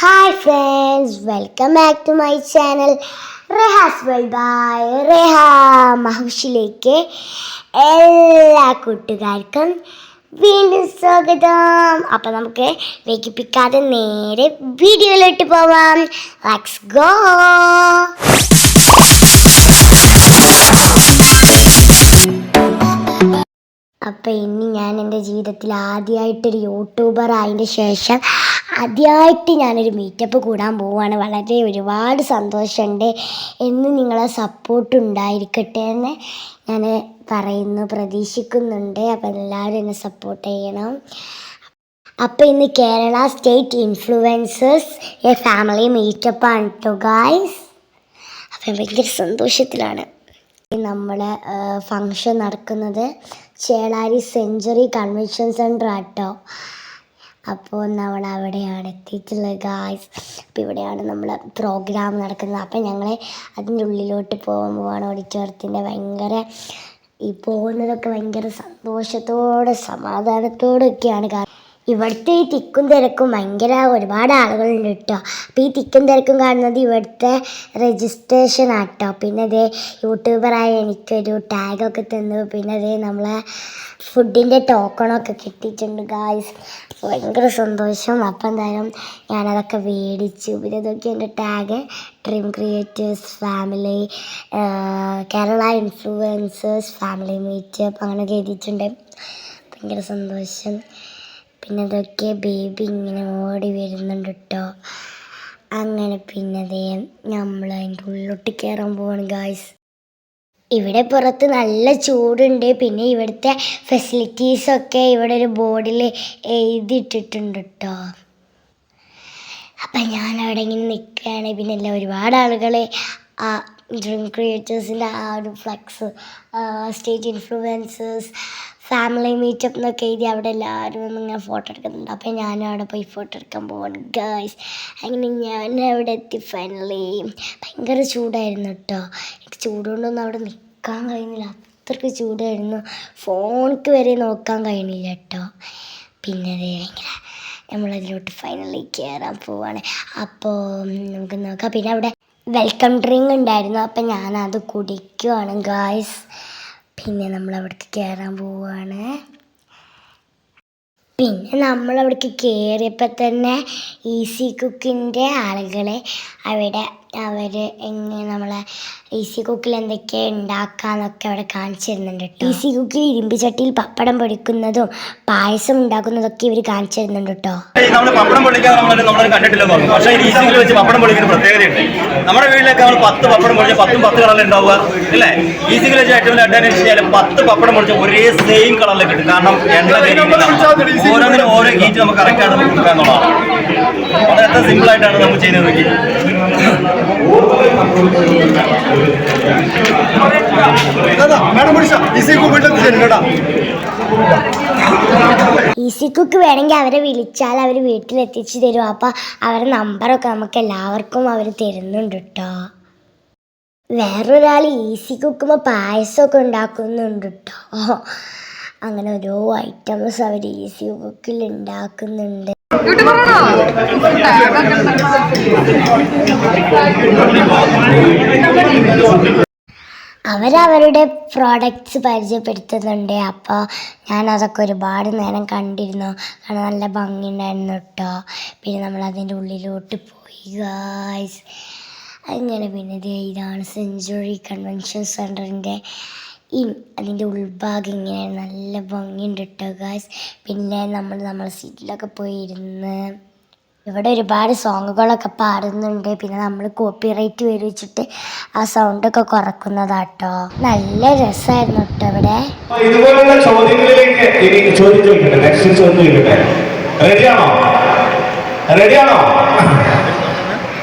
Hi friends welcome back to my channel Rehas by Reha മഹുഷിലേക്ക് എല്ലാ കൂട്ടുകാർക്കും വീണ്ടും സ്വാഗതം. അപ്പം നമുക്ക് വൈകിപ്പിക്കാതെ നേരെ വീഡിയോയിലോട്ട് പോവാം. ലെറ്റ്സ് ഗോ അപ്പം ഇനി ഞാൻ എന്റെ ജീവിതത്തിൽ ആദ്യമായിട്ടൊരു യൂട്യൂബർ ആയതിന്റെ ശേഷം ആദ്യമായിട്ട് ഞാനൊരു മീറ്റപ്പ് കൂടാൻ പോവുകയാണ്. വളരെ ഒരുപാട് സന്തോഷമുണ്ട്. എന്ന് നിങ്ങളെ സപ്പോർട്ട് ഉണ്ടായിരിക്കട്ടെ എന്ന് ഞാൻ പറയുന്നു പ്രതീക്ഷിക്കുന്നുണ്ട്. അപ്പം എല്ലാവരും എന്നെ സപ്പോർട്ട് ചെയ്യണം. അപ്പോൾ ഇന്ന് Kerala state influencers a family മീറ്റപ്പാണ് കേട്ടോ ഗായ്സ് അപ്പം ഭയങ്കര സന്തോഷത്തിലാണ് നമ്മുടെ ഫങ്ഷൻ നടക്കുന്നത്. ചേളാരി സെഞ്ചുറി കൺവെൻഷൻ സെന്റർ ആട്ടോ അപ്പോൾ നമ്മൾ അവിടെയാണ് എത്തിയിട്ടുള്ളത് ഗായ്സ് അപ്പോൾ ഇവിടെയാണ് നമ്മൾ പ്രോഗ്രാം നടക്കുന്നത്. അപ്പോൾ ഞങ്ങൾ അതിന്റെ ഉള്ളിലോട്ട് പോകുമ്പോഴാണ് ഓഡിറ്റോറിയത്തിന്റെ ഭയങ്കര ഈ പോകുന്നതൊക്കെ ഭയങ്കര സന്തോഷത്തോടെ സമാധാനത്തോടെയൊക്കെയാണ്. കാരണം ഇവിടുത്തെ ഈ തിക്കും തിരക്കും ഭയങ്കര ഒരുപാട് ആളുകളുണ്ട് കേട്ടോ. അപ്പോൾ ഈ തിക്കും തിരക്കും കാണുന്നത് ഇവിടുത്തെ രജിസ്ട്രേഷൻ ആട്ടോ പിന്നെ അതേ യൂട്യൂബറായ എനിക്കൊരു ടാഗൊക്കെ തന്നു. പിന്നെ അതേ നമ്മളെ ഫുഡിന്റെ ടോക്കണൊക്കെ കിട്ടിയിട്ടുണ്ട് ഗായ്സ് ഭയങ്കര സന്തോഷം. അപ്പം എന്തായാലും ഞാനതൊക്കെ മേടിച്ചു. പിന്നെ ഇതൊക്കെ എന്റെ tag dream creators family Kerala influencers family meetup അങ്ങനെ എഴുതിയിട്ടുണ്ട്. ഭയങ്കര സന്തോഷം. പിന്നെ അതൊക്കെ ബേബി ഇങ്ങനെ ഓടി വരുന്നുണ്ട് കേട്ടോ അങ്ങനെ പിന്നെ അതേ നമ്മൾ അതിന്റെ ഉള്ളിലോട്ട് കയറാൻ പോവാണ് ഗായ്സ് ഇവിടെ പുറത്ത് നല്ല ചൂടുണ്ട്. പിന്നെ ഇവിടുത്തെ ഫെസിലിറ്റീസൊക്കെ ഇവിടെ ഒരു ബോർഡിൽ എഴുതിയിട്ടിട്ടുണ്ട് കേട്ടോ അപ്പം ഞാൻ അവിടെ ഇങ്ങനെ നിൽക്കുകയാണ്. പിന്നെ എല്ലാം ഒരുപാട് ആളുകൾ ആ ഡ്രീം ക്രിയേറ്റേഴ്സിന്റെ ആ ഒരു flex state influencers family meetup എന്നൊക്കെ എഴുതി അവിടെ എല്ലാവരും വന്ന് ഇങ്ങനെ ഫോട്ടോ എടുക്കുന്നുണ്ട്. അപ്പോൾ ഞാനും അവിടെ പോയി ഫോട്ടോ എടുക്കാൻ പോവാണ്. ഗേൾസ് അങ്ങനെ ഞാൻ അവിടെ എത്തി ഫൈനലി ഭയങ്കര ചൂടായിരുന്നു കേട്ടോ എനിക്ക് ചൂടുകൊണ്ടൊന്നും അവിടെ നിൽക്കാൻ കഴിയുന്നില്ല. അത്രയ്ക്ക് ചൂടായിരുന്നു. ഫോണിക്ക് വരെ നോക്കാൻ കഴിയുന്നില്ല കേട്ടോ പിന്നെ അത് ഭയങ്കര നമ്മളതിലോട്ട് ഫൈനലി കയറാൻ പോവാണ്. അപ്പോൾ നമുക്ക് നോക്കാം. പിന്നെ അവിടെ വെൽക്കം ഡ്രിങ്ക് ഉണ്ടായിരുന്നു. അപ്പം ഞാനത് കുടിക്കുവാണ്. ഗായ്സ് പിന്നെ നമ്മൾ അവിടേക്ക് കയറാൻ പോവുകയാണ് പിന്നെ നമ്മൾ അവിടേക്ക് കയറിയപ്പോൾ തന്നെ ഈസി കുക്കിന്റെ ആളുകളെ അവിടെ അവർ എങ്ങനെ നമ്മളെ ഈസി കുക്കിൽ എന്തൊക്കെ ഉണ്ടാക്കാന്നൊക്കെ അവിടെ കാണിച്ചു തരുന്നുണ്ട് കേട്ടോ ഈസി കുക്കിൽ ഇരുമ്പ് ചട്ടിയിൽ പപ്പടം പൊടിക്കുന്നതും പായസം ഉണ്ടാക്കുന്നതൊക്കെ ഇവർ കാണിച്ചു തരുന്നുണ്ട് കേട്ടോ നമ്മൾ പപ്പടം പൊളിക്കാൻ നമ്മൾ നമ്മൾ കണ്ടിട്ടില്ല പറഞ്ഞു പക്ഷേ ഈ വെച്ച് പപ്പടം പൊളിക്കുന്ന പ്രത്യേകതയുണ്ട്. നമ്മുടെ വീട്ടിലൊക്കെ നമ്മൾ പത്ത് പപ്പടം പൊളിച്ച് പത്തും പത്ത് കളറിൽ ഉണ്ടാവുക അല്ലേ ഈസി വെച്ച് ഏറ്റവും വലിയ അഡ്വാന്റേജ് വെച്ചാൽ പത്ത് പപ്പടം പൊടിച്ച ഒരേ സെയിം കളറിൽ കിട്ടും കാരണം എണ്ണ. ഓരോന്നിനും ഓരോ ഗീറ്റ് നമുക്ക് കറക്റ്റാണ് നമുക്ക് കൊടുക്കുക എന്നുള്ളതാണ്. അത് എത്ര സിമ്പിൾ ആയിട്ടാണ് നമ്മൾ ചെയ്യുന്നത് ഈസി കുക്ക് വേണമെങ്കിൽ അവരെ വിളിച്ചാൽ അവർ വീട്ടിലെത്തിച്ച് തരും. അപ്പോൾ അവരുടെ നമ്പറൊക്കെ നമുക്ക് എല്ലാവർക്കും അവർ തരുന്നുണ്ട് കേട്ടോ. വേറൊരാൾ ഈസി കുക്കുമ്പോൾ പായസമൊക്കെ ഉണ്ടാക്കുന്നുണ്ട് കേട്ടോ. അങ്ങനെ ഓരോ ഐറ്റംസ് അവർ ഈസി കുക്കിൽ ഉണ്ടാക്കുന്നുണ്ട്. അവരവരുടെ പ്രോഡക്റ്റ്സ് പരിചയപ്പെടുത്തുന്നുണ്ട്. അപ്പോൾ ഞാൻ അതൊക്കെ ഒരുപാട് നേരം കണ്ടിരുന്നു. കാരണം നല്ല ഭംഗിയുണ്ടായിരുന്നു കേട്ടോ പിന്നെ നമ്മൾ അതിന്റെ ഉള്ളിലോട്ട് പോയി ഗായ്സ് അങ്ങനെ പിന്നെ ഇതാണ് സെഞ്ചുറി കൺവെൻഷൻ സെന്ററിന്റെ ഈ അതിന്റെ ഉൾഭാഗം ഇങ്ങനെ നല്ല ഭംഗിയുണ്ട് കേട്ടോ ഗായ്സ് പിന്നെ നമ്മൾ നമ്മളെ സീറ്റിലൊക്കെ പോയി ഇരുന്ന് ഇവിടെ ഒരുപാട് സോങ്ങുകളൊക്കെ പാടുന്നുണ്ട്. പിന്നെ നമ്മൾ കോപ്പി റൈറ്റ് വെച്ചിട്ട് ആ സൗണ്ടൊക്കെ കുറക്കുന്നതാട്ടോ. നല്ല രസമായിരുന്നു കേട്ടോ ഇവിടെ. നെക്സ്റ്റ് റെഡിയാണോ റെഡിയാണോ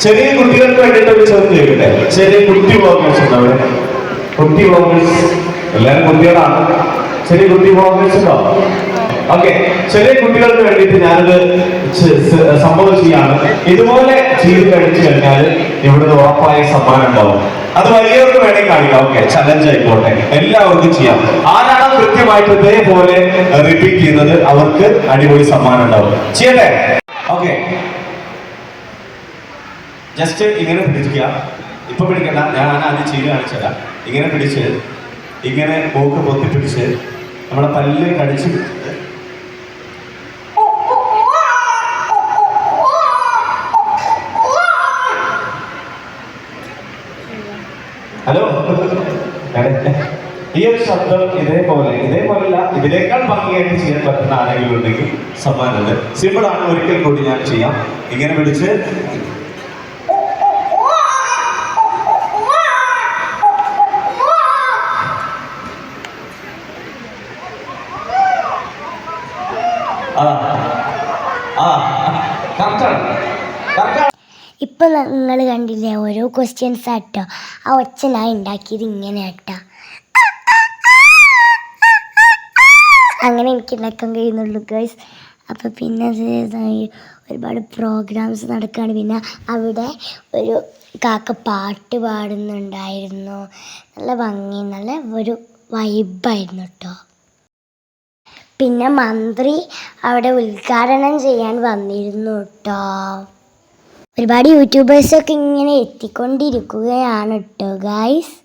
ചെറിയ കുട്ടികൾക്ക് വേണ്ടിയിട്ട് ഒരു ചോദ്യം ചോദിക്കട്ടെ? ചെറിയ കുട്ടി വോക്കേഴ്സ് ഉണ്ടാവും കുട്ടി വോക്കേഴ്സ് എല്ലാവരും കുട്ടികളാണ്? ചെറിയ കുട്ടി ഉണ്ടോ ഓക്കെ ചെറിയ കുട്ടികൾക്ക് വേണ്ടിയിട്ട് സ- സംഭവം ചെയ്യാണ്. ഇതുപോലെ ചെയ്ത് കഴിച്ചു കഴിഞ്ഞാൽ ഇവിടുന്ന് ഉറപ്പായ സമ്മാനം ഉണ്ടാവും. അത് വലിയവർക്ക് വേണമെങ്കിൽ കാണിക്കാം. ഓക്കെ ചലഞ്ച് ആയിക്കോട്ടെ. എല്ലാവർക്കും ചെയ്യാം. ആരാണ് കൃത്യമായിട്ട് ഇതേപോലെ റിപ്പീറ്റ് ചെയ്യുന്നത് അവർക്ക് അടിപൊളി സമ്മാനം ഉണ്ടാവും. ചെയ്യട്ടെ? ഓക്കെ. ജസ്റ്റ് ഇങ്ങനെ പിടിക്കുക. ഇപ്പൊ പിടിക്കണ്ട. ഞാൻ ആദ്യം ചെയ്ത് കാണിച്ചതാ ഇങ്ങനെ പിടിച്ച് ഇങ്ങനെ പോക്ക് പൊത്തി പിടിച്ച് നമ്മളെ പല്ല് കടിച്ചു ഹലോ? ഈ ഒരു ശബ്ദം ഇതേപോലെ ഇതേപോലെയല്ല ഇതിനേക്കാൾ ഭംഗിയായിട്ട് ചെയ്യാൻ പറ്റുന്ന ആരെങ്കിലും ഉണ്ടെങ്കിൽ സമ്മാനമുണ്ട് സിമ്പിളാണ്. ഒരിക്കൽ കൂടി ഞാൻ ചെയ്യാം. ഇങ്ങനെ പിടിച്ച് ആ ആ കറക്റ്റാണ് കറക്റ്റാണ് ഇപ്പം നിങ്ങൾ കണ്ടില്ലേ ഓരോ ക്വസ്റ്റ്യൻസ് ആട്ടോ. ആ ഒച്ച ഞാൻ ഉണ്ടാക്കിയത് ഇങ്ങനെ ആട്ടോ. അങ്ങനെ എനിക്ക് ഉണ്ടാക്കാൻ കഴിയുന്നുള്ളൂ ഗേൾസ് അപ്പോൾ പിന്നെ ഒരുപാട് പ്രോഗ്രാംസ് നടക്കുകയാണ് പിന്നെ അവിടെ ഒരു കാക്ക പാട്ട് പാടുന്നുണ്ടായിരുന്നു. നല്ല ഭംഗി നല്ല ഒരു വൈബായിരുന്നു കേട്ടോ പിന്നെ മന്ത്രി അവിടെ ഉദ്ഘാടനം ചെയ്യാൻ വന്നിരുന്നു കേട്ടോ ഒരുപാട് യൂട്യൂബേഴ്സൊക്കെ ഇങ്ങനെ എത്തിക്കൊണ്ടിരിക്കുകയാണ് കേട്ടോ ഗായ്സ്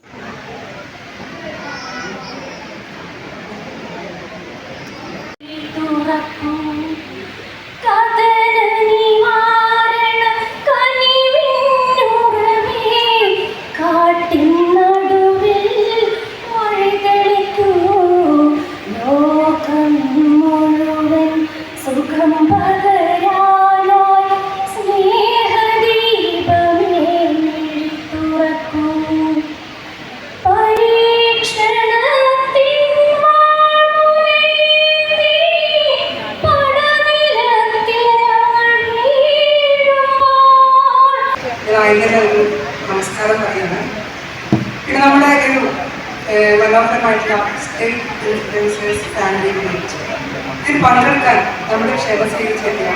ആദ്യം ഒരു നമസ്കാരം പറയാണ് പിന്നെ നമ്മുടെ ഒരു മനോഹരമായിട്ടുള്ള ഇതിൽ പങ്കെടുക്കാൻ നമ്മുടെ ക്ഷേമശ്രീ ചെല്ലിയ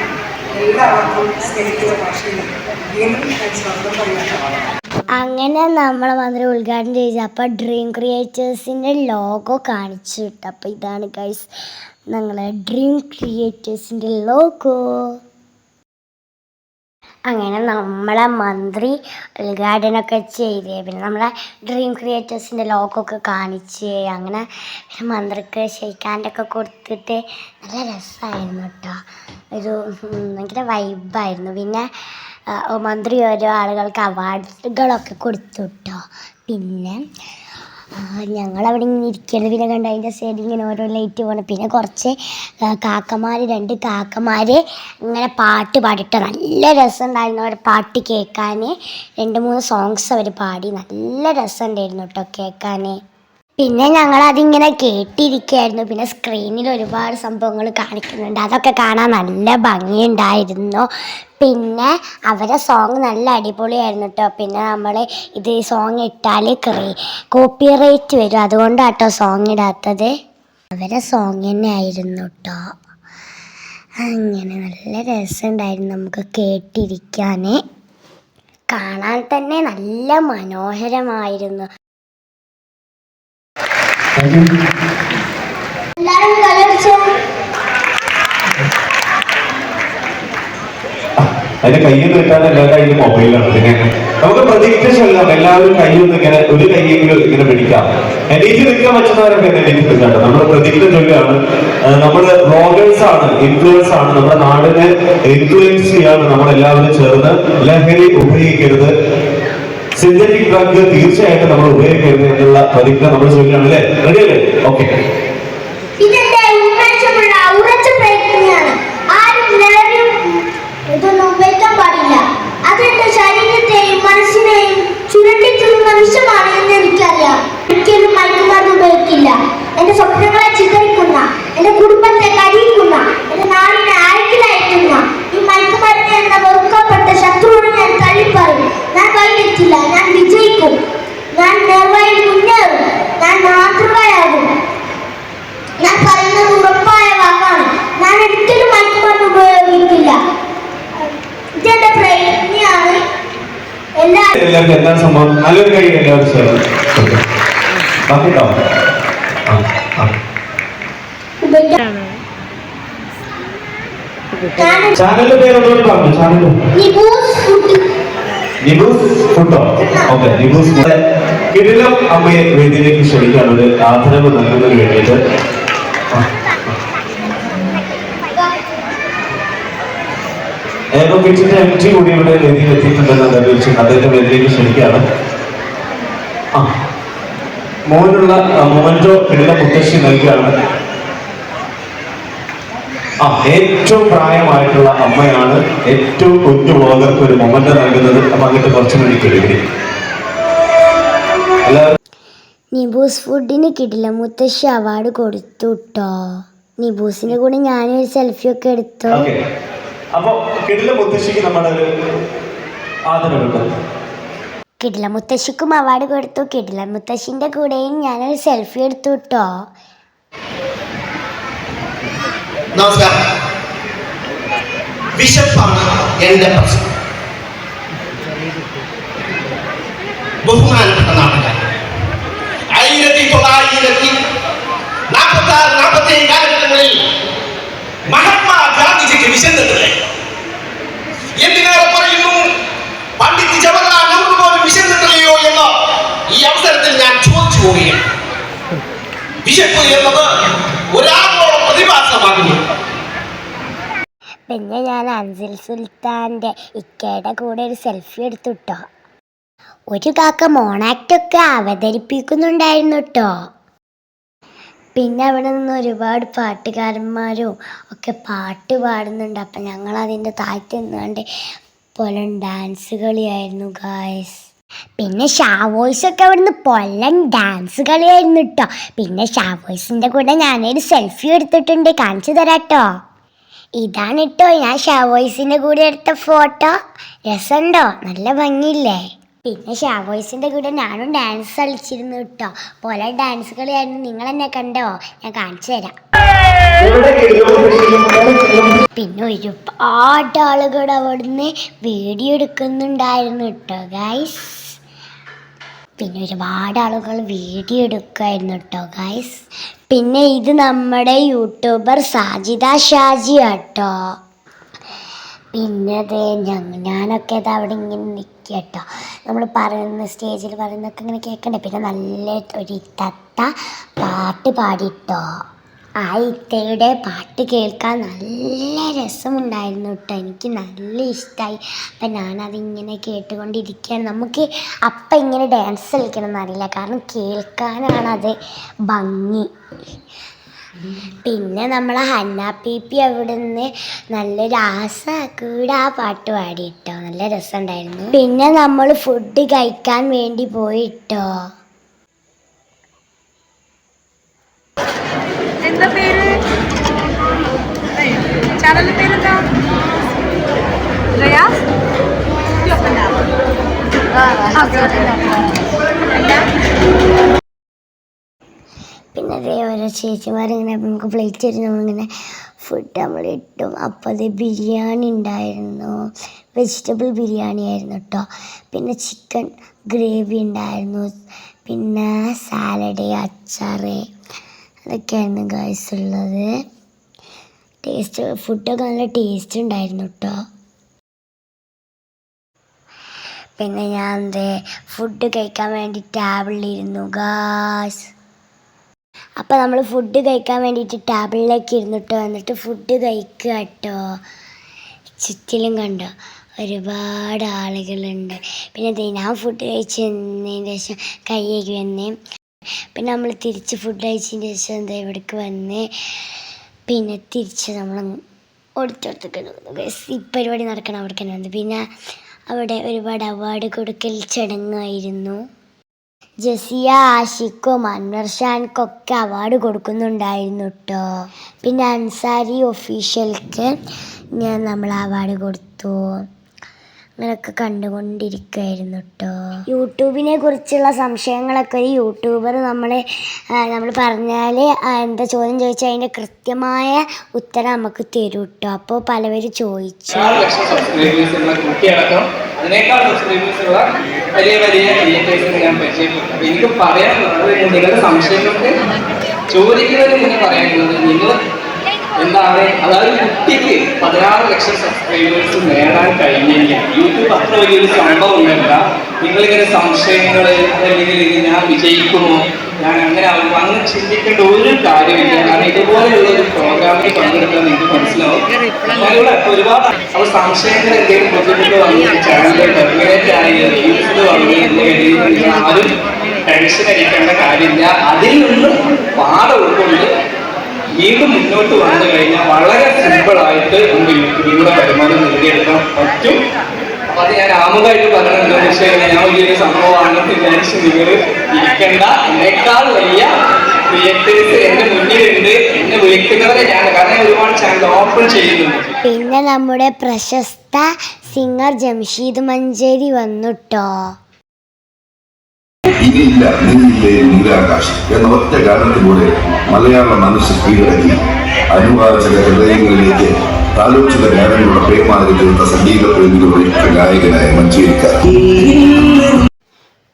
എല്ലാവർക്കും സ്നേഹിക്കുന്ന ഭാഷയിൽ വീണ്ടും ഞാൻ സ്വാഗതം അങ്ങനെ നമ്മൾ മന്ത്രി ഉദ്ഘാടനം ചെയ്തു അപ്പോൾ ഡ്രീം ക്രിയേറ്റേഴ്സിന്റെ ലോഗോ കാണിച്ചു അപ്പോൾ ഇതാണ് ഗൈസ് ഞങ്ങളെ ഡ്രീം ക്രിയേറ്റേഴ്സിന്റെ ലോഗോ അങ്ങനെ നമ്മളെ മന്ത്രി ഉദ്ഘാടനമൊക്കെ ചെയ്ത്. പിന്നെ നമ്മളെ ഡ്രീം ക്രിയേറ്റേഴ്സിന്റെ ലോഗോ ഒക്കെ കാണിച്ച് അങ്ങനെ പിന്നെ മന്ത്രിക്ക് ഷെയ്ക്കാന്റൊക്കെ കൊടുത്തിട്ട് നല്ല രസമായിരുന്നു കേട്ടോ ഒരു ഭയങ്കര വൈബായിരുന്നു പിന്നെ മന്ത്രി ഓരോ ആളുകൾക്ക് അവാർഡുകളൊക്കെ കൊടുത്തു കേട്ടോ പിന്നെ ഞങ്ങളവിടെ ഇങ്ങനെ ഇരിക്കണത് പിന്നെ കണ്ട് അതിന്റെ സൈഡിൽ ഇങ്ങനെ ഓരോ ലൈറ്റ് പോകണം പിന്നെ കുറച്ച് കാക്കമാർ രണ്ട് കാക്കമാർ ഇങ്ങനെ പാട്ട് പാടിയിട്ട് നല്ല രസമുണ്ടായിരുന്നു അവർ പാട്ട് കേൾക്കാൻ രണ്ട് മൂന്ന് സോങ്സ് അവർ പാടി. നല്ല രസമുണ്ടായിരുന്നു കേട്ടോ കേൾക്കാൻ പിന്നെ ഞങ്ങൾ അതിങ്ങനെ കേട്ടിരിക്കുകയായിരുന്നു പിന്നെ സ്ക്രീനിൽ ഒരുപാട് സംഭവങ്ങൾ കാണിക്കുന്നുണ്ട്. അതൊക്കെ കാണാൻ നല്ല ഭംഗിയുണ്ടായിരുന്നു. പിന്നെ അവരെ സോങ് നല്ല അടിപൊളിയായിരുന്നു കേട്ടോ പിന്നെ നമ്മൾ ഇത് സോങ് ഇട്ടാൽ ക്രീ കോപ്പിറൈറ്റ് വരും. അതുകൊണ്ടാണ് കേട്ടോ സോങ് ഇടാത്തത്. അവരെ സോങ് തന്നെ ആയിരുന്നു കേട്ടോ അങ്ങനെ നല്ല രസമുണ്ടായിരുന്നു നമുക്ക് കേട്ടിരിക്കാൻ കാണാൻ തന്നെ നല്ല മനോഹരമായിരുന്നു. അതിന്റെ കയ്യിൽ കിട്ടാൻ എല്ലാവരും കയ്യിലും മൊബൈലാണ് പിന്നെ നമുക്ക് പ്രതീക്ഷ ചൊല്ലാം എല്ലാവരും കയ്യൊന്നും ഇങ്ങനെ ഒരു കയ്യെങ്കിലും ഇങ്ങനെ പിടിക്കാം. എനിക്ക് നിൽക്കാൻ പറ്റുന്നവരൊക്കെ എനിക്ക് നിൽക്കണ്ട നമ്മുടെ പ്രതീക്ഷ ചൊല്ലാണ് നമ്മൾ റോഗേഴ്സ് ആണ് ഇൻഫ്ലുവൻസ് ആണ് നമ്മുടെ നാടിനെ ഇൻഫ്ലുവൻസ് ചെയ്യാണ് നമ്മളെല്ലാവരും ചേർന്ന് ലഹരി ഉപയോഗിക്കരുത്. സിന്തറ്റിക് ഡ്രഗ് തീർച്ചയായിട്ടും നമ്മൾ ഉപയോഗിക്കരുത് എന്നുള്ള പ്രതിജ്ഞ നമ്മൾ ചോദിക്കുകയാണ് അല്ലേ? റെഡി അല്ലേ? ഓക്കെ എന്റെ സ്വപ്നങ്ങളെ ചിതറിക്കുന്ന എന്റെ കുടുംബത്തെ കഴിയിക്കുന്ന എന്റെ നാടിനെ വൈകിട്ടില്ല ഞാൻ വിജയിക്കും. ഞാൻ നേർവഴിയിൽ മുന്നേറും ഞാൻ മാതൃകയാകും. ഞാൻ പറയുന്നത് ഉറപ്പായ വാക്കാണ്. ഞാൻ ഒരിക്കലും മയക്കുമരുന്ന് ഉപയോഗിക്കില്ല. ഇതെന്റെ പ്രയത്നിയാണ് എല്ലാ എല്ലാവർക്കും എന്താണ് സംഭവം? നല്ലൊരു കൈ എല്ലാവരും ചാനലിന്റെ പേര് ഒന്നുകൂടി പറഞ്ഞു? ചാനൽ നിബൂസ് ഫുട്ടോ? ഓക്കെ നിബൂസ് കിരിലം അമ്മയെ വേദിയിലേക്ക് ക്ഷണിക്കാൻ ഒരു ആദരവ് നൽകുന്നതിന് വേണ്ടിയിട്ട്. ഏകോപിച്ചിന്റെ എം ടി കൂടി ഇവിടെ വേദിയിൽ എത്തിയിട്ടുണ്ടെന്ന് അറിയിച്ചു. അദ്ദേഹത്തെ വേദിയിലേക്ക് ക്ഷണിക്കുകയാണ്. മോനുള്ള മൊമന്റോ കിടില മുത്തശ്ശി നൽകുകയാണ്. ആ ഏറ്റവും പ്രായമായിട്ടുള്ള അമ്മയാണ് ഏറ്റവും കുഞ്ഞു വ്ളോഗർക്ക് ഒരു മൊമെന്റ് നൽകുന്നത്. അപ്പൊ അങ്ങോട്ട് കുറച്ച് മണി കിടക്കി. നിബൂസ് ഫുഡിന് കിട്ടില്ല. മുത്തശ്ശി അവാർഡ് കൊടുത്തു കേട്ടോ നിബൂസിന്റെ കൂടെ ഞാൻ ഒരു സെൽഫി ഒക്കെ എടുത്തു. അപ്പൊ കിടില മുത്തശ്ശിക്ക് നമ്മുടെ ഒരു ആദരവുണ്ട്. കിടില മുത്തശ്ശിക്കും അവാർഡ് കൊടുത്തു. കിടില മുത്തശ്ശിന്റെ കൂടെയും ഞാനൊരു സെൽഫി എടുത്തു കേട്ടോ നമസ്കാരം. വിശപ്പാണ് എന്റെ പ്രശ്നം. ബഹുമാനപ്പെട്ട നാട്ടുകാർ ആയിരത്തി തൊള്ളായിരത്തി നാൽപ്പത്തി ആറ് നാൽപ്പത്തി ഏഴ് കാലഘട്ടങ്ങളിൽ മഹാത്മാ ഗാന്ധിജിക്ക് വിശന്നിട്ടില്ലേ എന്തിനേറെ പറയുന്നു പണ്ഡിറ്റ് ജവഹർലാൽ നെഹ്റു പോലും വിശന്നിട്ടില്ലയോ എന്ന് ഈ അവസരത്തിൽ ഞാൻ ചോദിച്ചു പോവുകയാണ് വിശപ്പ് എന്നത് ഒരാളോളം പ്രതിഭാസമാകുന്നു പിന്നെ ഞാൻ അൻസിൽ സുൽത്താന്റെ ഇക്കയുടെ കൂടെ ഒരു സെൽഫി എടുത്തു കേട്ടോ ഒരു കാക്ക മോണാക്റ്റൊക്കെ അവതരിപ്പിക്കുന്നുണ്ടായിരുന്നു കേട്ടോ പിന്നെ അവിടെ നിന്ന് ഒരുപാട് പാട്ടുകാരന്മാരും ഒക്കെ പാട്ട് പാടുന്നുണ്ട്. അപ്പം ഞങ്ങൾ അതിന്റെ താഴ്ത്തി നിന്നുകൊണ്ട് പൊലൻ ഡാൻസ് കളിയായിരുന്നു ഗായ്സ് പിന്നെ ഷാവോയ്സ് ഒക്കെ അവിടുന്ന് പൊല്ലൻ ഡാൻസ് കളിയായിരുന്നു കേട്ടോ പിന്നെ ഷാവോയ്സിന്റെ കൂടെ ഞാനൊരു സെൽഫി എടുത്തിട്ടുണ്ട്. കാണിച്ചു തരാം ഇതാണ് കേട്ടോ ഞാൻ ഷാവോയ്സിന്റെ കൂടെ എടുത്ത ഫോട്ടോ. രസമുണ്ടോ നല്ല ഭംഗിയില്ലേ? പിന്നെ ഷാവോയ്സിന്റെ കൂടെ ഞാനും ഡാൻസ് കളിച്ചിരുന്നു കേട്ടോ പോലെ ഡാൻസ് കളിയായിരുന്നു നിങ്ങൾ എന്നെ കണ്ടോ? ഞാൻ കാണിച്ചു തരാം. പിന്നെ ഒരുപാട് ആളുകൾ അവിടുന്ന് വീഡിയോ എടുക്കുന്നുണ്ടായിരുന്നു കേട്ടോ ഗൈസ് പിന്നെ ഒരുപാട് ആളുകൾ വീഡിയോ എടുക്കുമായിരുന്നു കേട്ടോ ഗൈസ് പിന്നെ ഇത് നമ്മുടെ യൂട്യൂബർ സാജിദ ഷാജി കേട്ടോ പിന്നെ ദേ ഞങ്ങ ഞാനൊക്കെ ഇത് അവിടെ ഇങ്ങനെ നിൽക്കുക കേട്ടോ. നമ്മൾ പറയുന്ന സ്റ്റേജിൽ പറയുന്നതൊക്കെ ഇങ്ങനെ കേൾക്കണ്ടേ? പിന്നെ നല്ല ഒരു തത്ത പാട്ട് പാടിട്ടോ. ആ ഇത്തയുടെ പാട്ട് കേൾക്കാൻ നല്ല രസമുണ്ടായിരുന്നു കേട്ടോ. എനിക്ക് നല്ല ഇഷ്ടമായി അപ്പം ഞാനതിങ്ങനെ കേട്ടുകൊണ്ടിരിക്കുകയാണ്. നമുക്ക് അപ്പം ഇങ്ങനെ ഡാൻസ് കളിക്കണം എന്നറിയില്ല കാരണം കേൾക്കാനാണത് ഭംഗി. പിന്നെ നമ്മളെ ഹന്ന പീപ്പി അവിടുന്ന് നല്ല ആസ കൂടെ ആ പാട്ട് പാടിയിട്ടോ. നല്ല രസമുണ്ടായിരുന്നു. പിന്നെ നമ്മൾ ഫുഡ് കഴിക്കാൻ വേണ്ടി പോയിട്ടോ. എന്താ പേര്? ചാനലിന്റെ പേരെന്താ? റയാസ് പിന്നെ അതേ ഓരോ ചേച്ചിമാരിങ്ങനെ നമുക്ക് പ്ലേറ്റ് തരും നമ്മളിങ്ങനെ ഫുഡ് നമ്മൾ ഇട്ടും. അപ്പോൾ അത് ബിരിയാണി ഉണ്ടായിരുന്നു. വെജിറ്റബിൾ ബിരിയാണി ആയിരുന്നു കേട്ടോ പിന്നെ ചിക്കൻ ഗ്രേവി ഉണ്ടായിരുന്നു. പിന്നെ സാലഡ് അച്ചാർ അതൊക്കെയായിരുന്നു ഗൈസ് ഉള്ളത്. ടേസ്റ്റ് ഫുഡൊക്കെ നല്ല ടേസ്റ്റ് ഉണ്ടായിരുന്നു കേട്ടോ പിന്നെ ഞാൻ എന്തേ ഫുഡ് കഴിക്കാൻ വേണ്ടി ടേബിളിലിരുന്നു ഗാസ് അപ്പോൾ നമ്മൾ ഫുഡ് കഴിക്കാൻ വേണ്ടിയിട്ട് ടേബിളിലേക്ക് ഇരുന്നിട്ടോ എന്നിട്ട് ഫുഡ് കഴിക്കുക കേട്ടോ ചുറ്റിലും കണ്ടോ? ഒരുപാട് ആളുകളുണ്ട്. പിന്നെ ഞാൻ ഫുഡ് കഴിച്ച് നിന്നതിന് ശേഷം കൈയ്യേക്ക് വന്നേ. പിന്നെ നമ്മൾ തിരിച്ച് ഫുഡ് കഴിച്ചതിന് ശേഷം എന്താ ഇവിടേക്ക് വന്ന് പിന്നെ തിരിച്ച് നമ്മൾ ഓടിച്ചോടത്തേക്ക് ഈ പരിപാടി നടക്കണം അവിടെ തന്നെ വന്നു. പിന്നെ അവിടെ ഒരുപാട് അവാർഡ് കൊടുക്കൽ ചടങ്ങായിരുന്നു. ജസിയ ആഷിക്കും അൻവർ ഷാൻക്കൊക്കെ അവാർഡ് കൊടുക്കുന്നുണ്ടായിരുന്നു കേട്ടോ പിന്നെ അൻസാരി ഒഫീഷ്യൽക്ക് ഞാൻ നമ്മൾ അവാർഡ് കൊടുത്തു. അങ്ങനെയൊക്കെ കണ്ടുകൊണ്ടിരിക്കുകയായിരുന്നു കേട്ടോ യൂട്യൂബിനെ കുറിച്ചുള്ള സംശയങ്ങളൊക്കെ ഒരു യൂട്യൂബർ നമ്മളെ നമ്മൾ പറഞ്ഞാൽ എന്താ ചോദ്യം ചോദിച്ചാൽ അതിന്റെ കൃത്യമായ ഉത്തരം നമുക്ക് തരും കേട്ടോ അപ്പോൾ പലവരും ചോദിച്ചു. അതിനേക്കാൾ സബ്സ്ക്രൈബേഴ്സ് വലിയ വലിയ ക്രിയേറ്റേഴ്സിനെ ഞാൻ പരിചയപ്പെട്ടു എനിക്ക് പറയാനുള്ളത് നിങ്ങളുടെ സംശയങ്ങൾക്ക് ചോദിക്കുന്നതിന് മുന്നേ പറയാനുള്ളത് നിങ്ങൾ എന്താണ്? അതായത് കുട്ടിക്ക് പതിനാറ് ലക്ഷം സബ്സ്ക്രൈബേഴ്സ് നേടാൻ കഴിഞ്ഞെങ്കിൽ യൂട്യൂബ് അത്ര വലിയൊരു സംഭവം ഉണ്ടല്ല നിങ്ങളിങ്ങനെ സംശയങ്ങൾ അല്ലെങ്കിൽ ഞാൻ വിജയിക്കുമോ? ഞാൻ അങ്ങനെ ആകുമോ അങ്ങനെ ചിന്തിക്കേണ്ട ഒരു കാര്യമില്ല. കാരണം ഇതുപോലെയുള്ള ഒരു പ്രോഗ്രാമിൽ പങ്കെടുക്കാൻ നിങ്ങൾക്ക് മനസ്സിലാവും. അതിലൂടെ ഒരുപാട് അപ്പോൾ സംശയങ്ങൾ എന്തെങ്കിലും ബുദ്ധിമുട്ട് വന്നു ചാനലുകൾ ടെർമിനേറ്റ് ആയി യൂസ്ഡ് വന്നു എന്ന് കരുതി ആരും ടെൻഷൻ അടിക്കേണ്ട കാര്യമില്ല. അതിൽ നിന്ന് പാഠം ഉൾക്കൊണ്ട് വീണ്ടും മുന്നോട്ട് വന്നു കഴിഞ്ഞാൽ വളരെ സിമ്പിൾ ആയിട്ട് നമുക്ക് യൂട്യൂബിലൂടെ വരുമാനം നേടിയെടുക്കാൻ പറ്റും. അപ്പൊ അത് ഞാൻ ആമുഖമായിട്ട് പറയണത് എന്താണെന്ന് വെച്ച് കഴിഞ്ഞാൽ ഞാൻ വലിയൊരു സംഭവമാണ് വിചാരിച്ച് നിങ്ങൾ ഇരിക്കേണ്ട. എന്നേക്കാൾ വലിയ ക്രിയേറ്റേഴ്സ് എന്റെ മുന്നിലുണ്ട്. എന്നെ വിളിക്കുന്നവരെ ഞാൻ കാരണം ഞാൻ ഒരുപാട് ചാനൽ ഓപ്പൺ ചെയ്യുന്നുണ്ട്. പിന്നെ നമ്മുടെ പ്രശസ്ത സിംഗർ ജംഷീദ് മഞ്ചേരി വന്നുട്ടോ ഇനിയില്ല നീയില്ലേ നീലാകാശ്? എന്ന ഒറ്റ ഗാനത്തിലൂടെ മലയാള മനസ്സ് കീഴടക്കി അനുവാചക ഹൃദയങ്ങളിലേക്ക് താലോചിത ഗാനങ്ങളുടെ പേമാരി തീർത്ത സംഗീത പ്രേമികളുടെ ഗായകനായ മഞ്ചേരിക്കാർ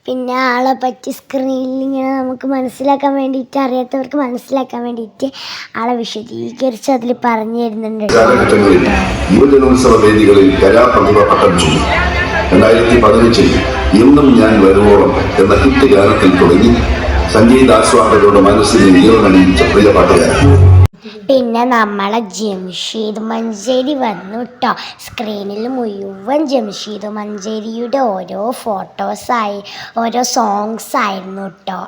പിന്നെ ആളെ പറ്റി സ്ക്രീനിൽ ഇങ്ങനെ നമുക്ക് മനസ്സിലാക്കാൻ വേണ്ടിയിട്ട് അറിയാത്തവർക്ക് മനസ്സിലാക്കാൻ വേണ്ടിയിട്ട് ആളെ വിശദീകരിച്ച് അതിൽ പറഞ്ഞു തരുന്നുണ്ട്. കാലഘട്ടങ്ങളിൽ യുവജനോത്സവ വേദികളിൽ കലാപ്രതിഭ പട്ടം ചൂടി. രണ്ടായിരത്തി പതിനഞ്ചിൽ ഇന്നും ഞാൻ വരുവോളം എന്ന ഹിറ്റ് ഗാനത്തിൽ തുടങ്ങി സംഗീതാസ്വാദകരുടെ മനസ്സിനെ ഈർന്നണിയിച്ച പ്രിയ പാട്ടുകാരൻ. പിന്നെ നമ്മളെ ജംഷീദ് മഞ്ചേരി വന്നു കേട്ടോ സ്ക്രീനിൽ മുഴുവൻ ജംഷീദ് മഞ്ചേരിയുടെ ഓരോ ഫോട്ടോസായി ഓരോ സോങ്സ് ആയിരുന്നു കേട്ടോ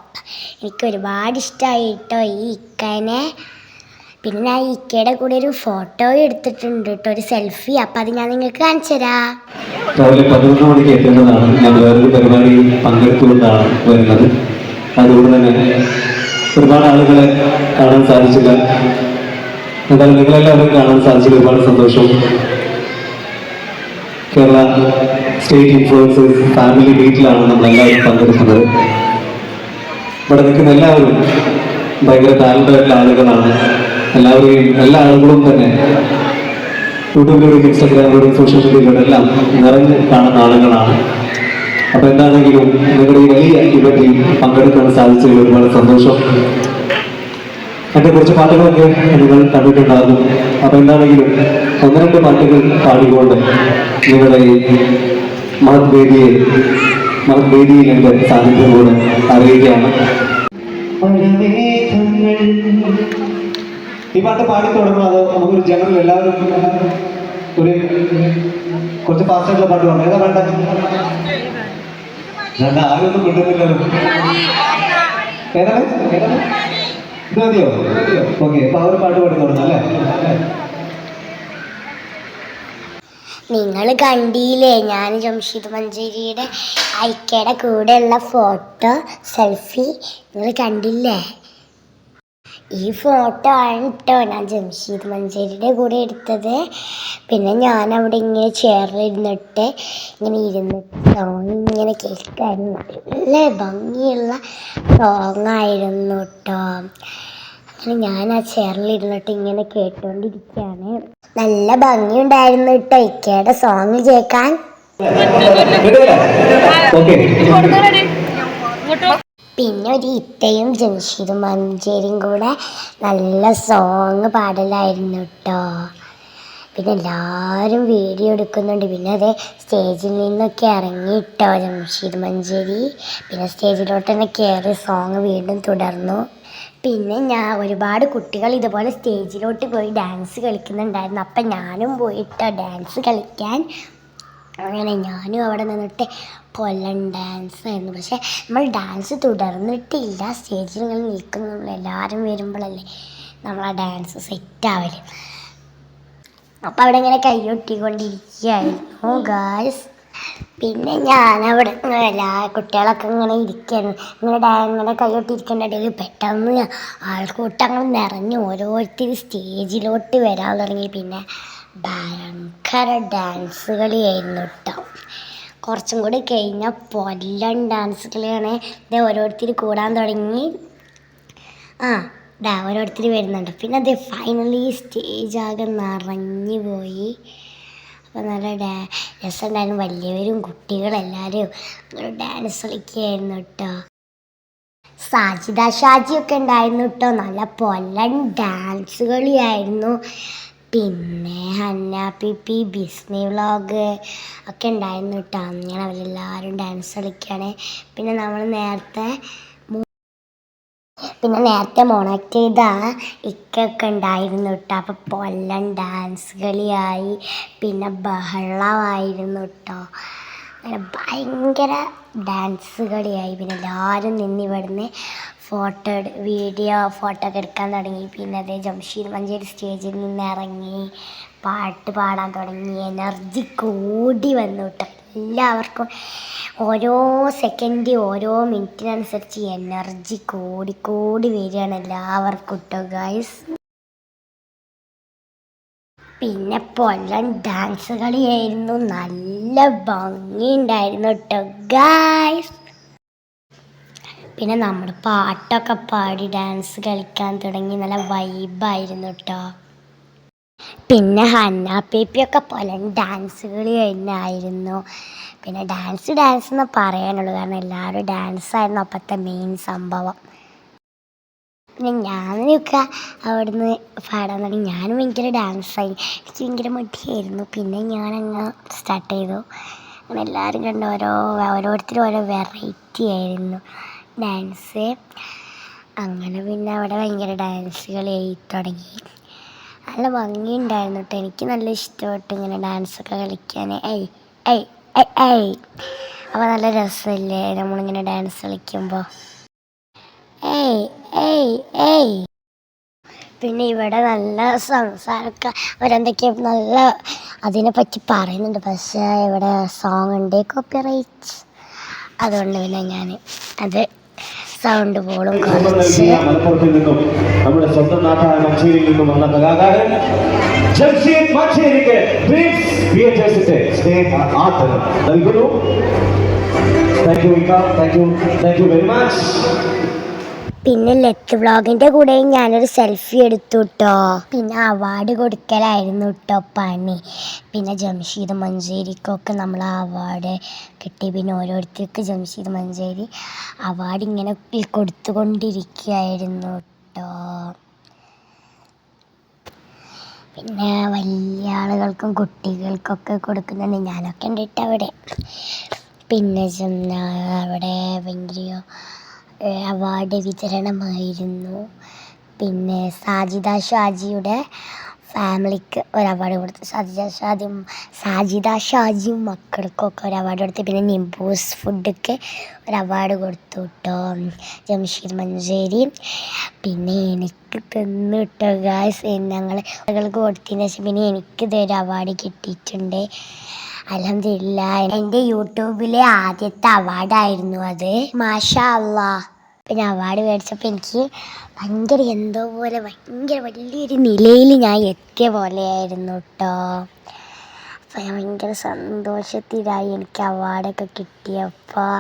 എനിക്ക് ഒരുപാട് ഇഷ്ടമായി കേട്ടോ ഈ ഇക്കനെ. പിന്നെ ഇക്കയുടെ കൂടെ ഒരു ഫോട്ടോ എടുത്തിട്ടുണ്ട് കേട്ടോ ഒരു സെൽഫി അപ്പം അത് ഞാൻ നിങ്ങൾക്ക് കാണിച്ചു തരാം. രാവിലെ തന്നെ ആളുകളെ കാണാൻ കാണാൻ കേരള സ്റ്റേറ്റ് ഇൻഫ്ലുവൻസേഴ്സ് ഫാമിലി മീറ്റിലാണ് നമ്മളെല്ലാവരും പങ്കെടുക്കുന്നത്. ഇവിടെ നിൽക്കുന്ന എല്ലാവരും ഭയങ്കര ടാലന്റ് ആളുകളാണ്. എല്ലാവരെയും എല്ലാ ആളുകളും തന്നെ യൂട്യൂബിലൂടെയും ഇൻസ്റ്റാഗ്രാമിലൂടെയും സോഷ്യൽ മീഡിയയിലൂടെ എല്ലാം നിറഞ്ഞു കാണുന്ന ആളുകളാണ്. അപ്പൊ എന്താണെങ്കിലും നിങ്ങളുടെ ഈ വലിയ ഇവന്റിൽ പങ്കെടുക്കാൻ സാധിച്ചതിൽ ഒരുപാട് സന്തോഷം. എന്റെ കുറച്ച് പാട്ടുകളൊക്കെ നിങ്ങൾ കണ്ടിട്ടുണ്ടാകും. അപ്പൊ എന്താണെങ്കിലും ഒന്ന് രണ്ട് പാട്ടുകൾ പാടിക്കൊണ്ട് നിങ്ങളുടെ ഈ മഹത് വേദിയെ മഹത് വേദിയിൽ എന്റെ സാന്നിധ്യം കൂടെ അറിയിക്കുകയാണ് ഈ പാട്ട് പാടി തുടങ്ങും അത് നമുക്കൊരു ജനറൽ എല്ലാവരും ഒരു കുറച്ച് ഫാസ്റ്റ് ആയിട്ടുള്ള പാട്ട് പറഞ്ഞു ഏതാ വേണ്ട ഞാൻ ആരൊന്നും കിട്ടുന്നില്ല ഏതാണ്? മതിയോ? ഓക്കെ അപ്പൊ ആ ഒരു പാട്ട് പാടി അല്ലേ? നിങ്ങൾ കണ്ടില്ലേ ഞാൻ ജംഷീദ് മഞ്ചേരിയുടെ ഐക്കയുടെ കൂടെയുള്ള ഫോട്ടോ സെൽഫി. നിങ്ങൾ കണ്ടില്ലേ? ഈ ഫോട്ടോ ആണ് കേട്ടോ ഞാൻ ജംഷീദ് മഞ്ചേരിയുടെ കൂടെ എടുത്തത്. പിന്നെ ഞാൻ അവിടെ ഇങ്ങനെ ചെയറിലിരുന്നിട്ട് ഇങ്ങനെ ഇരുന്നിട്ട് സോങ് ഇങ്ങനെ കേൾക്കായിരുന്നു. നല്ല ഭംഗിയുള്ള സോങ് ആയിരുന്നു കേട്ടോ അങ്ങനെ ഞാൻ ആ ചെയറിലിരുന്നിട്ട് ഇങ്ങനെ കേട്ടുകൊണ്ടിരിക്കുകയാണ് നല്ല ഭംഗിയുണ്ടായിരുന്നു കേട്ടോ ഇക്കയുടെ സോങ് കേൾക്കാൻ. ഓക്കെ. പിന്നെ ഒരു ഇത്തയും ജംഷീദും മഞ്ചേരിയും കൂടെ നല്ല സോങ് പാടലായിരുന്നു കേട്ടോ പിന്നെ എല്ലാവരും വീഡിയോ എടുക്കുന്നുണ്ട്. പിന്നെ അതെ സ്റ്റേജിൽ നിന്നൊക്കെ ഇറങ്ങി കേട്ടോ ജംഷീദ് മഞ്ചേരി. പിന്നെ സ്റ്റേജിലോട്ട് തന്നെ കയറി സോങ് വീണ്ടും തുടർന്നു. പിന്നെ ഞാൻ ഒരുപാട് കുട്ടികൾ ഇതുപോലെ സ്റ്റേജിലോട്ട് പോയി ഡാൻസ് കളിക്കുന്നുണ്ടായിരുന്നു. അപ്പം ഞാനും പോയിട്ടോ ഡാൻസ് കളിക്കാൻ. അങ്ങനെ ഞാനും അവിടെ നിന്നിട്ട് കൊല്ലം ഡാൻസ് ആയിരുന്നു. പക്ഷെ നമ്മൾ ഡാൻസ് തുടർന്നിട്ടില്ല. സ്റ്റേജിൽ ഇങ്ങനെ നിൽക്കുന്നു. എല്ലാവരും വരുമ്പോഴല്ലേ നമ്മൾ ആ ഡാൻസ് സെറ്റ് അപ്പോൾ അപ്പം അവിടെ ഇങ്ങനെ കൈയൊട്ടിക്കൊണ്ടിരിക്കുകയായിരുന്നു ഗായ്സ് പിന്നെ ഞാനവിടെ അവിടെ എല്ലാ കുട്ടികളൊക്കെ ഇങ്ങനെ ഇരിക്കുന്നു. ഇങ്ങനെ ഡാ ഇങ്ങനെ കൈയൊട്ടിരിക്കേണ്ട ഇടയിൽ പെട്ടെന്ന് ആൾക്കൂട്ടങ്ങൾ നിറഞ്ഞു ഓരോരുത്തർ സ്റ്റേജിലോട്ട് വരാൻ തുടങ്ങി. പിന്നെ ഭയങ്കര ഡാൻസ് കളിയായിരുന്നു കേട്ടോ കുറച്ചും കൂടി കഴിഞ്ഞാൽ പൊല്ലൻ ഡാൻസ് കളിയാണ് ഇത് ഓരോരുത്തർ കൂടാൻ തുടങ്ങി. ആ ഡാ ഓരോരുത്തർ വരുന്നുണ്ട്. പിന്നെ അത് ഫൈനലി സ്റ്റേജ് ആകെ നിറഞ്ഞു പോയി. അപ്പോൾ നല്ല ഡാ രസമുണ്ടായിരുന്നു. വലിയവരും കുട്ടികളെല്ലാവരും ഡാൻസ് കളിക്കുകയായിരുന്നു കേട്ടോ സാജിദ ഷാജിയൊക്കെ ഉണ്ടായിരുന്നു കേട്ടോ നല്ല പൊല്ലൻ ഡാൻസ് കളിയായിരുന്നു. പിന്നെ ഹന്ന പിപ്പി ബിസ്നി വ്ളോഗ് ഒക്കെ ഉണ്ടായിരുന്നു കേട്ടോ അങ്ങനെ അവരെല്ലാവരും ഡാൻസ് കളിക്കുകയാണ് പിന്നെ നമ്മൾ നേരത്തെ പിന്നെ നേരത്തെ മോണാക്ട് ചെയ്ത ഇക്കൊക്കെ ഉണ്ടായിരുന്നു കേട്ടോ അപ്പോൾ പൊല്ലം ഡാൻസ് കളിയായി. പിന്നെ ബഹളമായിരുന്നു കേട്ടോ അങ്ങനെ ഭയങ്കര ഡാൻസ് കളിയായി. പിന്നെ എല്ലാവരും നിന്ന് ഇവിടുന്ന് ഫോട്ടോ വീഡിയോ ഫോട്ടോ ഒക്കെ എടുക്കാൻ തുടങ്ങി. പിന്നെ അതേ ജംഷീദ് മഞ്ചേരി സ്റ്റേജിൽ നിന്ന് ഇറങ്ങി പാട്ട് പാടാൻ തുടങ്ങി. എനർജി കൂടി വന്നു കേട്ടോ. എല്ലാവർക്കും ഓരോ സെക്കൻഡ് ഓരോ മിനിറ്റിനനുസരിച്ച് എനർജി കൂടി കൂടി വരികയാണ് എല്ലാവർക്കും കേട്ടോ ഗൈസ് പിന്നെ പൊല്ലൻ ഡാൻസ് കളിയായിരുന്നു. നല്ല ഭംഗിയുണ്ടായിരുന്നു കേട്ടോ ഗായ്സ് പിന്നെ നമ്മൾ പാട്ടൊക്കെ പാടി ഡാൻസ് കളിക്കാൻ തുടങ്ങി നല്ല വൈബായിരുന്നു കേട്ടോ പിന്നെ ഹന്ന പേപ്പിയൊക്കെ പോലെ ഡാൻസ് കളി തന്നെയായിരുന്നു പിന്നെ ഡാൻസ് ഡാൻസ് എന്ന് പറയാനുള്ളൂ. കാരണം എല്ലാവരും ഡാൻസായിരുന്നു അപ്പോഴത്തെ മെയിൻ സംഭവം. പിന്നെ ഞാനൊക്കെ അവിടുന്ന് പാടാൻ തുടങ്ങി. ഞാനും ഭയങ്കര ഡാൻസായി എനിക്ക് ഭയങ്കര മടിയായിരുന്നു. പിന്നെ ഞാനങ്ങ് സ്റ്റാർട്ട് ചെയ്തു. അങ്ങനെ എല്ലാവരും കണ്ട് ഓരോ ഓരോരുത്തരും ഓരോ വെറൈറ്റി ആയിരുന്നു. ഡാൻസ്. അങ്ങനെ പിന്നെ അവിടെ ഭയങ്കര ഡാൻസ് കളിയായി തുടങ്ങി. നല്ല ഭംഗിയുണ്ടായിരുന്നു കേട്ടോ എനിക്ക് നല്ല ഇഷ്ടപ്പെട്ടു ഇങ്ങനെ ഡാൻസൊക്കെ കളിക്കാൻ. ഏയ് ഏയ് ഏയ് ഐ അപ്പോൾ നല്ല രസമില്ലേ നമ്മളിങ്ങനെ ഡാൻസ് കളിക്കുമ്പോൾ ഏയ് ഏയ് ഏയ്. പിന്നെ ഇവിടെ നല്ല സംസാരമൊക്കെ അവരെന്തൊക്കെയോ നല്ല അതിനെപ്പറ്റി പറയുന്നുണ്ട്. പക്ഷേ ഇവിടെ സോങ് ഉണ്ട് കോപ്പി കോപ്പിറൈറ്റ് അതുകൊണ്ട് പിന്നെ ഞാൻ അത് സൗണ്ട് പോളും കുറച്ച് നൽകിയ മലപ്പുറത്തിൽ നിന്നും നമ്മുടെ സ്വന്തം നാട്ടായ മഞ്ചേരിയിൽ നിന്നും വന്ന കലാകാരൻ ജംഷീദ് മഞ്ചേരിക്ക് പ്ലീസ് ബി എച്ച് എസിന്റെ സ്നേഹ ആദരം നൽകുന്നു thank U വിക്ക thank you thank you very much പിന്നെ ലെറ്റ് വ്ളോഗിന്റെ കൂടെ ഞാനൊരു സെൽഫി എടുത്തു കേട്ടോ പിന്നെ അവാർഡ് കൊടുക്കലായിരുന്നു കേട്ടോ പണി. പിന്നെ ജംഷീദ് മഞ്ചേരിക്കൊക്കെ നമ്മൾ അവാർഡ് കിട്ടി. പിന്നെ ഓരോരുത്തർക്ക് ജംഷീദ് മഞ്ചേരി അവാർഡ് ഇങ്ങനെ കൊടുത്തുകൊണ്ടിരിക്കുകയായിരുന്നു കേട്ടോ പിന്നെ വലിയ ആളുകൾക്കും കുട്ടികൾക്കൊക്കെ കൊടുക്കുന്നുണ്ട്. ഞാനൊക്കെ ഉണ്ട് അവിടെ. പിന്നെ അവിടെ ഭയങ്കര അവാർഡ് വിതരണമായിരുന്നു. പിന്നെ സാജിദ ഷാജിയുടെ ഫാമിലിക്ക് ഒരു അവാർഡ് കൊടുത്തു. സാജിദ ഷാജിയും സാജിദ ഷാജിയും മക്കൾക്കൊക്കെ ഒരു അവാർഡ് കൊടുത്തു. പിന്നെ നിംബൂസ് ഫുഡൊക്കെ ഒരു അവാർഡ് കൊടുത്തു കേട്ടോ ജംഷീർ മഞ്ചേരി. പിന്നെ എനിക്ക് തന്നു കേട്ടോ ഗായ്സ് ഞങ്ങൾ കൊടുത്തതിന് ശേഷം പിന്നെ എനിക്കിതൊരു അവാർഡ് കിട്ടിയിട്ടുണ്ട്. അലഹമില്ല എന്റെ യൂട്യൂബിലെ ആദ്യത്തെ അവാർഡായിരുന്നു അത്. മാഷാ അള്ളാ പിന്നെ അവാർഡ് മേടിച്ചപ്പോൾ എനിക്ക് ഭയങ്കര എന്തോ പോലെ ഭയങ്കര വലിയൊരു നിലയിൽ ഞാൻ എത്തിയ പോലെയായിരുന്നു കേട്ടോ അപ്പോൾ ഞാൻ ഭയങ്കര സന്തോഷത്തിലായി എനിക്ക് അവാർഡൊക്കെ കിട്ടിയപ്പോൾ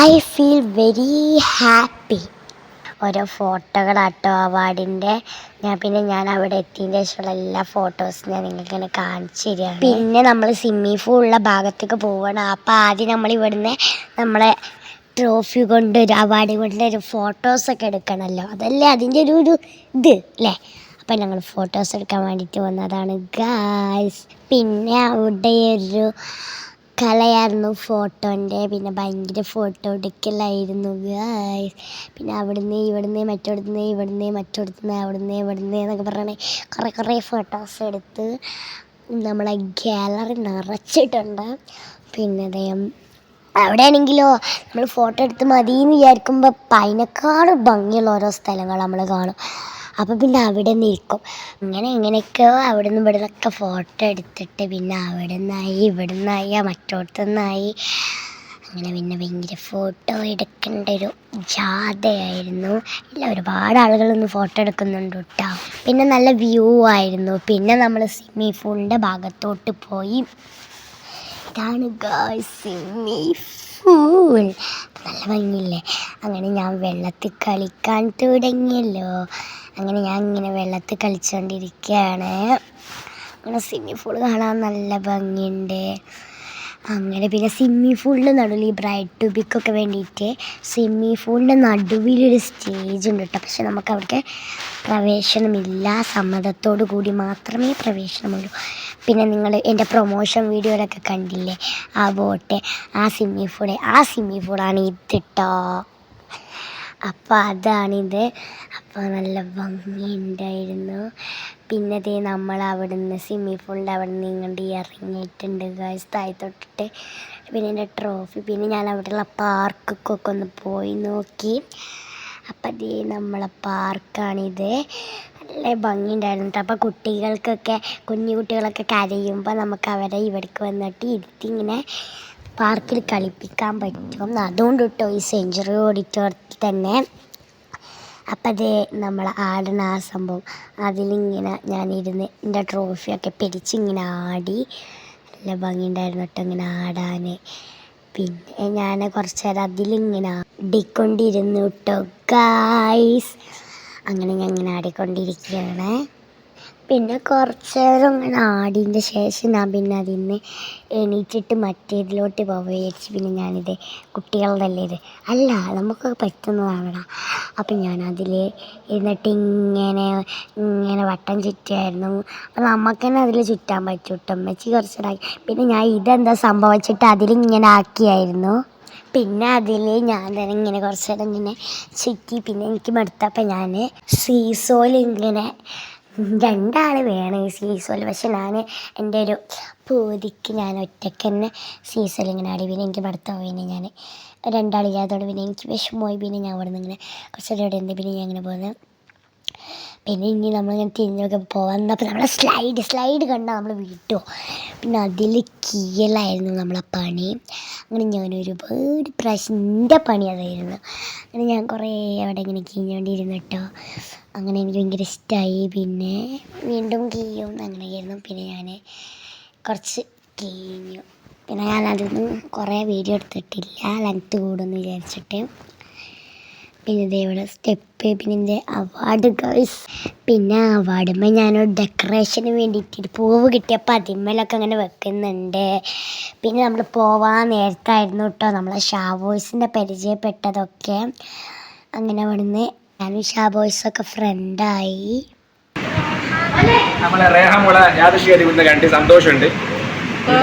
ഐ ഫീൽ വെരി ഹാപ്പി ഓരോ ഫോട്ടോകളാട്ടോ അവാർഡിന്റെ. ഞാൻ പിന്നെ ഞാൻ അവിടെ എത്തിയതിന്റെ ശേഷമുള്ള എല്ലാ ഫോട്ടോസ് ഞാൻ നിങ്ങൾക്ക് ഇങ്ങനെ കാണിച്ചു തരികയാണ്. പിന്നെ നമ്മൾ സ്വിമ്മിംഗ് ഉള്ള ഭാഗത്തേക്ക് പോവുകയാണ്. അപ്പോൾ ആദ്യം നമ്മൾ ഇവിടുന്ന് നമ്മളെ ട്രോഫി കൊണ്ട് ഒരു അവാർഡ് കൊണ്ട് ഒരു ഫോട്ടോസൊക്കെ എടുക്കണമല്ലോ. അതല്ലേ അതിന്റെ ഒരു ഒരു ഇത് അല്ലേ? അപ്പം ഞങ്ങൾ ഫോട്ടോസ് എടുക്കാൻ വേണ്ടിയിട്ട് വന്നതാണ്. ഗായ്സ് പിന്നെ അവിടെ ഒരു കലയായിരുന്നു ഫോട്ടോന്റെ. പിന്നെ ഭയങ്കര ഫോട്ടോ എടുക്കലായിരുന്നു ഗായ്സ് പിന്നെ അവിടുന്ന് ഇവിടുന്ന് മറ്റവിടുന്ന് ഇവിടുന്ന് മറ്റവിടുന്ന് അവിടുന്ന് ഇവിടുന്ന് എന്നൊക്കെ പറഞ്ഞ് കുറേ കുറേ ഫോട്ടോസ് എടുത്ത് നമ്മളെ ഗാലറി നിറച്ചിട്ടുണ്ട്. പിന്നെ അതേ അവിടെ ആണെങ്കിലോ നമ്മൾ ഫോട്ടോ എടുത്ത് മതി എന്ന് വിചാരിക്കുമ്പോൾ അതിനേക്കാളും ഭംഗിയുള്ള ഓരോ സ്ഥലങ്ങൾ നമ്മൾ കാണും. അപ്പോൾ പിന്നെ അവിടെ നിൽക്കും. അങ്ങനെ എങ്ങനെയൊക്കെയോ അവിടെ നിന്ന് ഇവിടെ നിന്നൊക്കെ ഫോട്ടോ എടുത്തിട്ട് പിന്നെ അവിടെ നിന്നായി ഇവിടെ നിന്നായി മറ്റോടത്തു നിന്നായി അങ്ങനെ പിന്നെ ഭയങ്കര ഫോട്ടോ എടുക്കേണ്ട ഒരു ജാഥയായിരുന്നു. ഇല്ല ഒരുപാട് ആളുകളൊന്ന് ഫോട്ടോ എടുക്കുന്നുണ്ട് കേട്ടോ. പിന്നെ നല്ല വ്യൂ ആയിരുന്നു. പിന്നെ നമ്മൾ സ്വിമ്മിംഗ് പൂളിന്റെ ഭാഗത്തോട്ട് പോയി. ഇതാണ് സ്വിമ്മിംഗ് പൂൾ നല്ല ഭംഗിയില്ലേ? അങ്ങനെ ഞാൻ വെള്ളത്തിൽ കളിക്കാൻ തുടങ്ങിയല്ലോ. അങ്ങനെ ഞാൻ ഇങ്ങനെ വെള്ളത്തിൽ കളിച്ചുകൊണ്ടിരിക്കുകയാണ് അങ്ങനെ സ്വിമ്മിംഗ് പൂൾ കാണാൻ നല്ല ഭംഗിയുണ്ട്. അങ്ങനെ പിന്നെ സ്വിമ്മിംഗ് പൂളിന്റെ നടുവിൽ ഈ ബ്രൈഡ് ടു ബിക്കൊക്കെ വേണ്ടിയിട്ട് സ്വിമ്മിംഗ് പൂളിന്റെ നടുവിലൊരു സ്റ്റേജ് ഉണ്ട് കേട്ടോ പക്ഷെ നമുക്ക് അവിടേക്ക് പ്രവേശനമില്ല. സമ്മതത്തോടു കൂടി മാത്രമേ പ്രവേശനമുള്ളൂ. പിന്നെ നിങ്ങൾ എന്റെ പ്രൊമോഷൻ വീഡിയോയിലൊക്കെ കണ്ടില്ലേ? ആ ബോട്ട് ആ സ്വിമ്മിംഗ് പൂൾ ആ സ്വിമ്മിംഗ് പൂളാണ് ഇത് കേട്ടോ അപ്പോൾ അതാണിത്. അപ്പോൾ നല്ല ഭംഗിയുണ്ടായിരുന്നു. പിന്നെ ദേ നമ്മൾ അവിടെ നിന്ന് സ്വിമ്മിങ് പൂളിന്റെ അവിടെ നിന്ന് ഇങ്ങോട്ട് ഇറങ്ങിയിട്ടുണ്ട് ഗായ്സ് താഴെ തൊട്ടിട്ട് പിന്നെ എന്റെ ട്രോഫി പിന്നെ ഞാൻ അവിടെയുള്ള പാർക്കൊക്കെ ഒന്ന് പോയി നോക്കി. അപ്പം ദേ നമ്മളെ പാർക്കാണിത് നല്ല ഭംഗിയുണ്ടായിരുന്നു കേട്ടോ. അപ്പോൾ കുട്ടികൾക്കൊക്കെ കുഞ്ഞു കുട്ടികളൊക്കെ കരയുമ്പോൾ നമുക്ക് അവരെ ഇവിടേക്ക് വന്നിട്ട് ഇരുത്തി ഇങ്ങനെ പാർക്കിൽ കളിപ്പിക്കാൻ പറ്റും. അതുകൊണ്ട് കേട്ടോ ഈ സെഞ്ചുറി ഓഡിറ്റോറിയത്തിൽ തന്നെ. അപ്പം അതേ നമ്മൾ ആടുന്ന ആ സംഭവം. അതിലിങ്ങനെ ഞാനിരുന്ന് എന്റെ ട്രോഫിയൊക്കെ പിടിച്ചിങ്ങനെ ആടി. നല്ല ഭംഗിയുണ്ടായിരുന്നു കേട്ടോ ഇങ്ങനെ ആടാൻ പിന്നെ ഞാൻ കുറച്ച് നേരം അതിലിങ്ങനെ ആടിക്കൊണ്ടിരുന്നു കേട്ടോ ഗായ്സ് അങ്ങനെ ഞാൻ ഇങ്ങനെ ആടിക്കൊണ്ടിരിക്കുകയാണ്. പിന്നെ കുറച്ച് നേരം ഇങ്ങനെ ആടിന്റെ ശേഷം ഞാൻ പിന്നെ അതിൽ നിന്ന് എണീറ്റിട്ട് മറ്റേതിലോട്ട് പോകാൻ പിന്നെ ഞാനിത് കുട്ടികളുടെ അല്ലേ ഇത്. അല്ല നമുക്ക് പറ്റുന്നതാണ് അപ്പം ഞാൻ അതിൽ ഇരുന്നിട്ട് ഇങ്ങനെ ഇങ്ങനെ വട്ടം ചുറ്റുമായിരുന്നു. അപ്പം നമുക്ക് തന്നെ അതിൽ ചുറ്റാൻ പറ്റും കേട്ടോ അമ്മച്ചി കുറച്ചിടാക്കി പിന്നെ ഞാൻ ഇതെന്താ സംഭവിച്ചിട്ട് അതിലിങ്ങനെ ആക്കിയായിരുന്നു? പിന്നെ അതിൽ ഞാൻ തന്നെ ഇങ്ങനെ കുറച്ച് നേരം ഇങ്ങനെ ചുറ്റി പിന്നെ എനിക്ക് മടുത്തപ്പോൾ ഞാൻ സീസോയിൽ ഇങ്ങനെ രണ്ടാൾ വേണം ഈ സീസോയിൽ പക്ഷെ ഞാൻ എന്റെ ഒരു പൂതിക്ക് ഞാൻ ഒറ്റയ്ക്ക് തന്നെ സീസോയിൽ ഇങ്ങനെ ആടി. പിന്നെ എനിക്ക് ഭർത്താവ് പിന്നെ ഞാൻ രണ്ടാളില്ലാത്തതുകൊണ്ട് പിന്നെ എനിക്ക് വിഷമമായി. പിന്നെ ഞാൻ അവിടെ നിന്ന് ഇങ്ങനെ കുറച്ച് നേരം ഇവിടെ ഉണ്ട് പിന്നെ ഞാൻ ഇങ്ങനെ പോകുന്നത് പിന്നെ ഇനി നമ്മളിങ്ങനെ തിരിഞ്ഞൊക്കെ അപ്പോൾ നമ്മൾ സ്ലൈഡ് സ്ലൈഡ് കണ്ടാൽ നമ്മൾ വിട്ടു. പിന്നെ അതിൽ കീയലായിരുന്നു നമ്മളെ പണി. അങ്ങനെ ഞാൻ ഒരുപാട് പ്രാവശ്യം എന്റെ പണി അതായിരുന്നു. അങ്ങനെ ഞാൻ കുറേ അവിടെ ഇങ്ങനെ കീഞ്ഞുകൊണ്ടിരുന്നിട്ടോ അങ്ങനെ എനിക്ക് ഭയങ്കര ഇഷ്ടമായി പിന്നെ വീണ്ടും കീയും അങ്ങനെയായിരുന്നു പിന്നെ ഞാൻ കുറച്ച് കീഞ്ഞു. പിന്നെ ഞാൻ അതൊന്നും കുറേ വീഡിയോ എടുത്തിട്ടില്ല. ലെങ്ത്ത് കൂടുമെന്ന് വിചാരിച്ചിട്ട്. പിന്നെ ഇവിടെ സ്റ്റെപ്പ് പിന്നെ എന്റെ അവാർഡ് ഗേൾസ് പിന്നെ അവാർഡുമ്പോൾ ഞാനൊരു ഡെക്കറേഷന് വേണ്ടിയിട്ട് പൂവ് കിട്ടിയപ്പോൾ അതിന്മേലൊക്കെ അങ്ങനെ വെക്കുന്നുണ്ട്. പിന്നെ നമ്മൾ പോവാൻ നേരത്തായിരുന്നു കേട്ടോ നമ്മളെ ഷാ ബോയ്സിന്റെ പരിചയപ്പെട്ടതൊക്കെ. അങ്ങനെ അവിടുന്ന് ഞാനും ഷാ ബോയ്സൊക്കെ ഫ്രണ്ടായി നമ്മളെ റേഹാമുള സന്തോഷമുണ്ട്.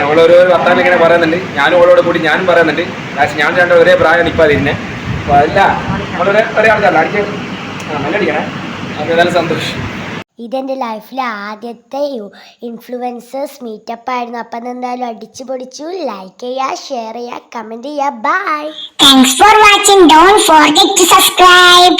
ഓളോരോ വർത്താനം ഇങ്ങനെ പറയുന്നുണ്ട്. ഞാനും ഓളോട് കൂടി ഞാനും പറയുന്നുണ്ട്. ഞാൻ രണ്ട് ഒരേ പ്രായം അതിനെ അപ്പോൾ അല്ല നമ്മളൊരു ഒരേ ആൾക്കാരല്ല? അടിക്കാൻ ആ മല്ലടിക്കണേ അപ്പോൾ ഏതായാലും സന്തോഷം. ഇതെന്റെ ലൈഫിലെ ആദ്യത്തെ ഇൻഫ്ലുവൻസേഴ്സ് മീറ്റപ്പ് ആയിരുന്നു. അപ്പം എന്തായാലും അടിച്ചു പൊടിച്ചു ലൈക്ക് ചെയ്യുക ഷെയർ ചെയ്യുക കമന്റ് ചെയ്യുക bye Thanks for watching. Don't forget to subscribe.